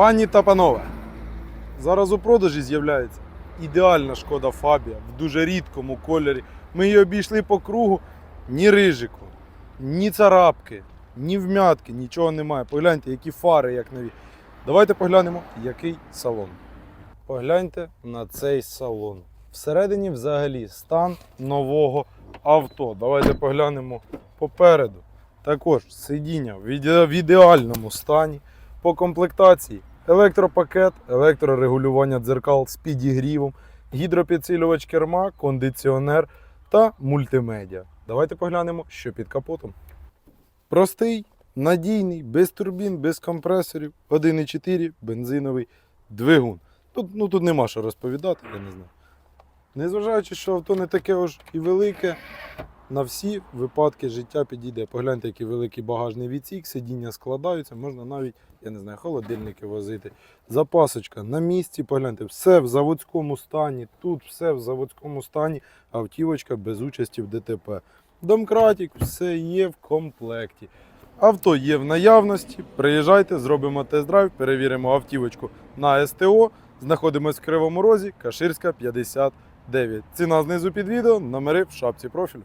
Пані та панове, зараз у продажі з'являється ідеальна шкода Фабія в дуже рідкому кольорі. Ми її обійшли по кругу, ні рижику, ні царапки, ні вмятки, нічого немає. Погляньте, які фари, як нові. Давайте поглянемо, який салон. Погляньте на цей салон. Всередині взагалі стан нового авто. Давайте поглянемо попереду. Також сидіння в ідеальному стані. По комплектації електропакет, електрорегулювання дзеркал з підігрівом, гідропідсилювач керма, кондиціонер та мультимедіа. Давайте поглянемо, що під капотом. Простий, надійний, без турбін, без компресорів, 1,4 бензиновий двигун. Тут, ну, тут нема що розповідати, я не знаю. Незважаючи, що авто не таке ось і велике, на всі випадки життя підійде. Погляньте, який великий багажний відсік, сидіння складаються, можна навіть, я не знаю, холодильники возити. Запасочка на місці, погляньте, все в заводському стані, тут все в заводському стані, автівочка без участі в ДТП. Домкратик, все є в комплекті. Авто є в наявності. Приїжджайте, зробимо тест-драйв, перевіримо автівочку на СТО. Знаходимось в Кривому Розі, Каширська 59. Ціна знизу під відео, номери в шапці профілю.